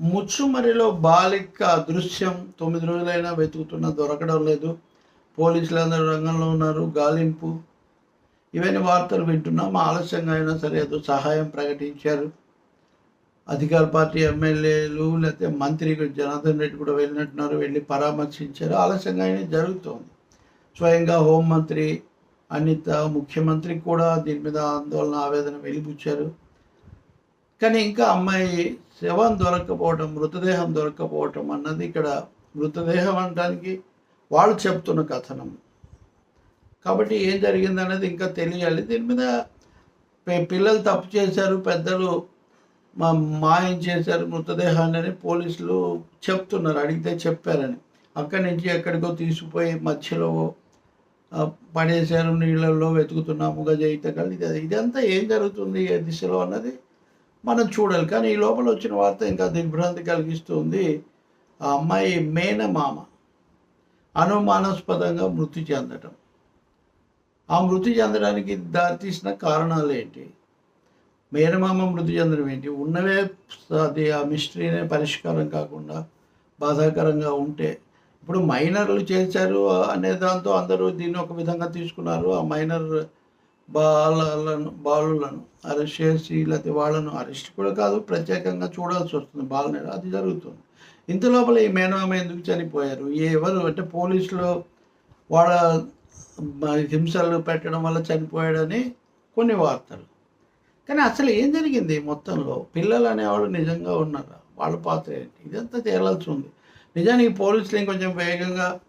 ముచ్చుమరిలో బాలిక దృశ్యం తొమ్మిది రోజులైనా వెతుకుతున్నా దొరకడం లేదు. పోలీసులు అందరూ రంగంలో ఉన్నారు గాలింపు. ఇవన్నీ వార్తలు వింటున్నాం. ఆలస్యంగా అయినా సరే ఏదో సహాయం ప్రకటించారు. అధికార పార్టీ ఎమ్మెల్యేలు లేకపోతే మంత్రి జనార్దన్ రెడ్డి కూడా వెళ్ళినట్టున్నారు వెళ్ళి పరామర్శించారు. ఆలస్యంగా అయినా జరుగుతోంది. స్వయంగా హోంమంత్రి అనిత ముఖ్యమంత్రి కూడా దీని మీద ఆందోళన ఆవేదన వెలిపుచ్చారు కానీ ఇంకా అమ్మాయి శవం దొరక్కపోవటం మృతదేహం దొరక్కపోవటం అన్నది ఇక్కడ మృతదేహం అనడానికి వాళ్ళు చెప్తున్న కథనం. కాబట్టి ఏం జరిగింది అనేది ఇంకా తెలియాలి. దీని మీద పిల్లలు తప్పు చేశారు పెద్దలు మా మాయం చేశారు మృతదేహాన్ని అని పోలీసులు చెప్తున్నారు అడిగితే చెప్పారని. అక్కడి నుంచి ఎక్కడికో తీసుకుపోయి మధ్యలో పడేశారు నీళ్ళల్లో వెతుకుతున్నాము గజ ఈతకాలు ఇది ఇదంతా ఏం జరుగుతుంది ఏ దిశలో అన్నది మనం చూడాలి. కానీ ఈ లోపల వచ్చిన వార్త ఇంకా దిగ్భ్రాంతి కలిగిస్తుంది. ఆ అమ్మాయి మేనమామ అనుమానాస్పదంగా మృతి చెందటం. ఆ మృతి చెందడానికి దారితీసిన కారణాలు ఏంటి? మేనమామ మృతి చెందడం ఏంటి? ఉన్నవే అది ఆ మిస్టరీనే పరిష్కారం కాకుండా బాధాకరంగా ఉంటే ఇప్పుడు మైనర్లు చేశారు అనే దాంతో అందరూ దీన్ని ఒక విధంగా తీసుకున్నారు. ఆ మైనర్ బాలలను బాలులను అరెస్ట్ చేసి లేకపోతే వాళ్ళను అరెస్ట్ కూడా కాదు ప్రత్యేకంగా చూడాల్సి వస్తుంది. బాలని అది జరుగుతుంది. ఇంత లోపల ఈ మేనమామ ఎందుకు చనిపోయారు? ఎవరు? అంటే పోలీసులు వాళ్ళ హింసలు పెట్టడం వల్ల చనిపోయాడని కొన్ని వార్తలు. కానీ అసలు ఏం జరిగింది మొత్తంలో? పిల్లలు అనేవాళ్ళు నిజంగా ఉన్నారా? వాళ్ళ పాత్ర ఏంటి? ఇదంతా తేలాల్సి ఉంది. నిజానికి పోలీసులు ఇంకొంచెం వేగంగా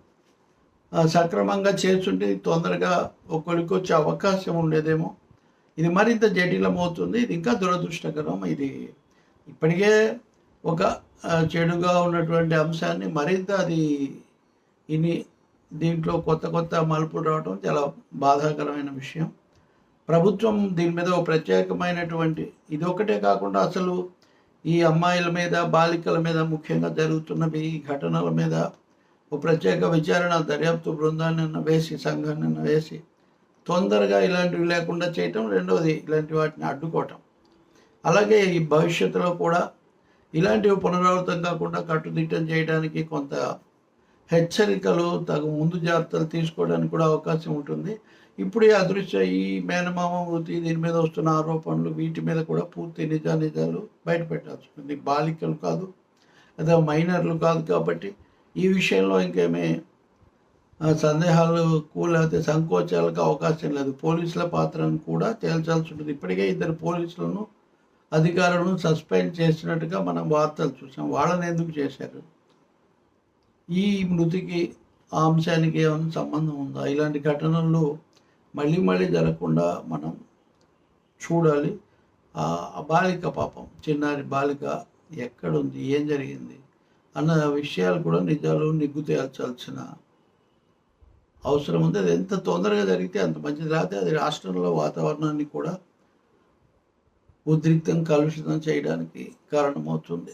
సక్రమంగా చేస్తుంటే తొందరగా ఒకరికి వచ్చే అవకాశం ఉండేదేమో. ఇది మరింత జటిలమవుతుంది. ఇది ఇంకా దురదృష్టకరం. ఇది ఇప్పటికే ఒక చెడుగా ఉన్నటువంటి అంశాన్ని మరింత అది ఇని దీంట్లో కొత్త కొత్త మలుపులు రావడం చాలా బాధాకరమైన విషయం. ప్రభుత్వం దీని మీద ఒక ప్రత్యేకమైనటువంటి ఇది ఒకటే కాకుండా అసలు ఈ అమ్మాయిల మీద బాలికల మీద ముఖ్యంగా జరుగుతున్నవి ఈ ఘటనల మీద ప్రత్యేక విచారణ దర్యాప్తు బృందాన్ని వేసి సంఘాన్ని వేసి తొందరగా ఇలాంటివి లేకుండా చేయటం. రెండవది ఇలాంటి వాటిని అడ్డుకోవటం. అలాగే ఈ భవిష్యత్తులో కూడా ఇలాంటివి పునరావృతం కాకుండా కట్టుదిట్టం చేయడానికి కొంత హెచ్చరికలు తగు ముందు జాగ్రత్తలు తీసుకోవడానికి కూడా అవకాశం ఉంటుంది. ఇప్పుడు ఈ అదృశ్య ఈ మేనమామ వృత్తి దీని మీద వస్తున్న ఆరోపణలు వీటి మీద కూడా పూర్తి నిజా నిజాలు ఉంటుంది. బాలికలు కాదు లేదా మైనర్లు కాదు కాబట్టి ఈ విషయంలో ఇంకేమీ? సందేహాలు లేకపోతే సంకోచాలకు అవకాశం లేదు. పోలీసుల పాత్రను కూడా తేల్చాల్సి ఉంటుంది. ఇప్పటికే ఇద్దరు పోలీసులను అధికారులను సస్పెండ్ చేసినట్టుగా మనం వార్తలు చూసాం. వాళ్ళని ఎందుకు చేశారు? ఈ మృతికి ఆ అంశానికి ఏమైనా సంబంధం ఉందా? ఇలాంటి ఘటనలు మళ్ళీ మళ్ళీ జరగకుండా మనం చూడాలి. ఆ బాలిక పాపం చిన్నారి బాలిక ఎక్కడుంది? ఏం జరిగింది? అన్న విషయాలు కూడా నిజాలు నిగ్గు తేల్చాల్సిన అవసరం ఉంది. అది ఎంత తొందరగా జరిగితే అంత మంచిది. లేకపోతే అది రాష్ట్రంలో వాతావరణాన్ని కూడా ఉద్రిక్తం కలుషితం చేయడానికి కారణమవుతుంది.